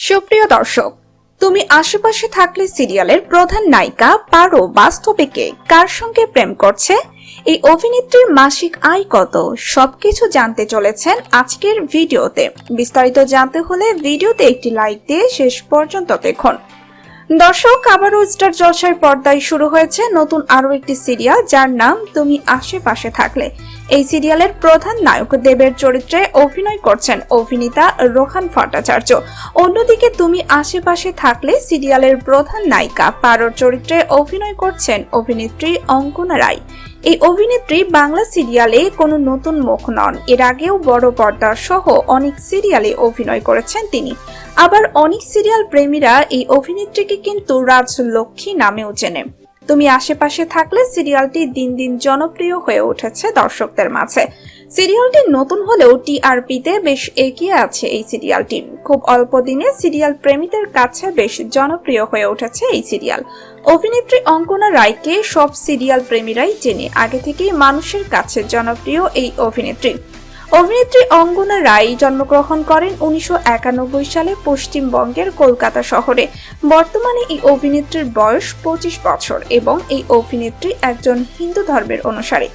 সুপ্রিয় দর্শক, তুমি আশেপাশে থাকলে সিরিয়ালের প্রধান নায়িকা পারো বাস্তবে কে কার সঙ্গে প্রেম করছে? এই অভিনেত্রীর মাসিক আয় কত? সবকিছু জানতে চলেছেন আজকের ভিডিওতে। বিস্তারিত জানতে হলে ভিডিওতে একটি লাইক দিয়ে শেষ পর্যন্ত দেখুন। দর্শক, আবারও স্টার জলসায় পর্দায় শুরু হয়েছে নতুন আরও একটি সিরিয়াল, যার নাম তুমি আশেপাশে থাকলে। এই সিরিয়ালের প্রধান নায়ক দেবের চরিত্রে অভিনয় করছেন অভিনেতা রোহান ভট্টাচার্য। অন্যদিকে, তুমি আশেপাশে থাকলে সিরিয়ালের প্রধান নায়িকা পারোর চরিত্রে অভিনয় করছেন অভিনেত্রী অঙ্কনা রায়। এই অভিনেত্রী বাংলা সিরিয়ালে কোনো নতুন মুখ নন। এর আগেও বড় পর্দা সহ অনেক সিরিয়ালে অভিনয় করেছেন তিনি। আবার অনেক সিরিয়াল প্রেমীরা এই অভিনেত্রীকে কিন্তু রাজলক্ষ্মী নামেও চেনে। তুমি আশেপাশে থাকলে সিরিয়ালটি দিন দিন জনপ্রিয় হয়ে উঠেছে দর্শকদের মাঝে। সিরিয়ালটি নতুন হলেও টিআরপিতে বেশ এগিয়ে আছে এই সিরিয়ালটি। খুব অল্প দিনে সিরিয়াল প্রেমীদের কাছে বেশ জনপ্রিয় হয়ে উঠেছে এই সিরিয়াল। অভিনেত্রী অঙ্কনা রায়কে সব সিরিয়াল প্রেমীরাই চেনে, আগে থেকেই মানুষের কাছে জনপ্রিয় এই অভিনেত্রী। অভিনেত্রী অঙ্গনা রায় জন্মগ্রহণ করেন উনিশশো একানব্বই সালে পশ্চিমবঙ্গের কলকাতা শহরে। বর্তমানে এই অভিনেত্রীর বয়স পঁচিশ বছর এবং এই অভিনেত্রী একজন হিন্দু ধর্মের অনুসারী।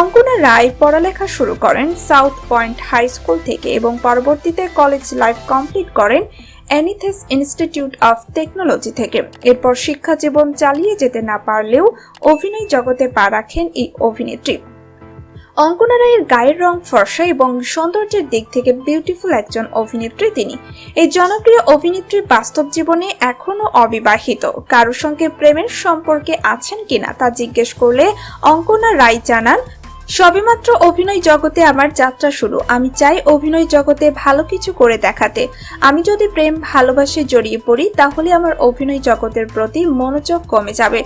অঙ্কনা রায় পড়ালেখা শুরু করেন সাউথ পয়েন্ট হাই স্কুল থেকে এবং পরবর্তীতে কলেজ লাইফ কমপ্লিট করেন অ্যানিথেস ইনস্টিটিউট অফ টেকনোলজি থেকে। এরপর শিক্ষা জীবন চালিয়ে যেতে না পারলেও অভিনয় জগতে পা রাখেন এই অভিনেত্রী। অঙ্কনা রায়ের গায়ের রং ফর্সা এবং সৌন্দর্যের দিক থেকে বিউটিফুল একজন অভিনেত্রী তিনি। এই জনপ্রিয় অভিনেত্রী বাস্তব জীবনে এখনও অবিবাহিত। কারোর সঙ্গে প্রেমের সম্পর্কে আছেন কিনা তা জিজ্ঞেস করলে অঙ্কনা রায় জানান সবেমাত্র অভিনয় জগতে আমার যাত্রা শুরু। আমি চাই অভিনয় জগতে ভালো কিছু করে দেখাতে। আমি যদি প্রেম, ভালোবাসে জড়িয়ে পড়ি, তাহলে আমার অভিনয় জগতের প্রতি মনোযোগ কমে যাবে।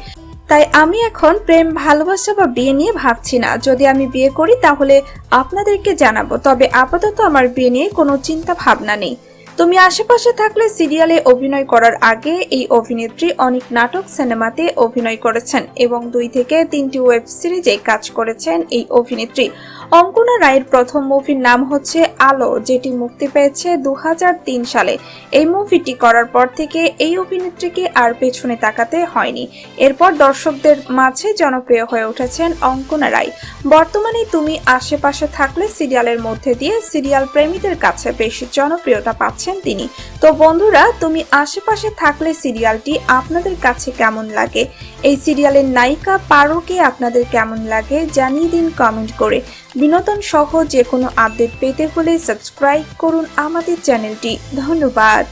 তাই আমি এখন প্রেম, ভালোবাসা বা বিয়ে নিয়ে ভাবছি না। যদি আমি বিয়ে করি, তাহলে আপনাদেরকে জানাব। তবে আপাতত আমার বিয়ে নিয়ে কোনো চিন্তা ভাবনা নেই। তুমি আশেপাশে থাকলে সিরিয়ালে অভিনয় করার আগে এই অভিনেত্রী অনেক নাটক সিনেমাতে অভিনয় করেছেন এবং দুই থেকে তিনটি ওয়েব সিরিজে কাজ করেছেন এই অভিনেত্রী। অঙ্কনা রায়ের প্রথম মুভির নাম হচ্ছে আলো, যেটি মুক্তি পেয়েছে দু হাজার তিন সালে। এই মুভিটি করার পর থেকে এই অভিনেত্রীকে আর পেছনে তাকাতে হয়নি। এরপর দর্শকদের মাঝে জনপ্রিয় হয়ে উঠেছেন অঙ্কনা রায়। বর্তমানে তুমি আশেপাশে থাকলে সিরিয়ালের মধ্যে দিয়ে সিরিয়াল প্রেমীদের কাছে বেশ জনপ্রিয়তা পাচ্ছেন তিনি। তো বন্ধুরা, তুমি আশেপাশে থাকলে সিরিয়ালটি আপনাদের কাছে কেমন লাগে? এই সিরিয়ালের নায়িকা পারোকে আপনাদের কেমন লাগে জানিয়ে দিন কমেন্ট করে। বিনোদন সহ যে কোনো আপডেট পেতে হলে সাবস্ক্রাইব করুন আমাদের চ্যানেলটি। ধন্যবাদ।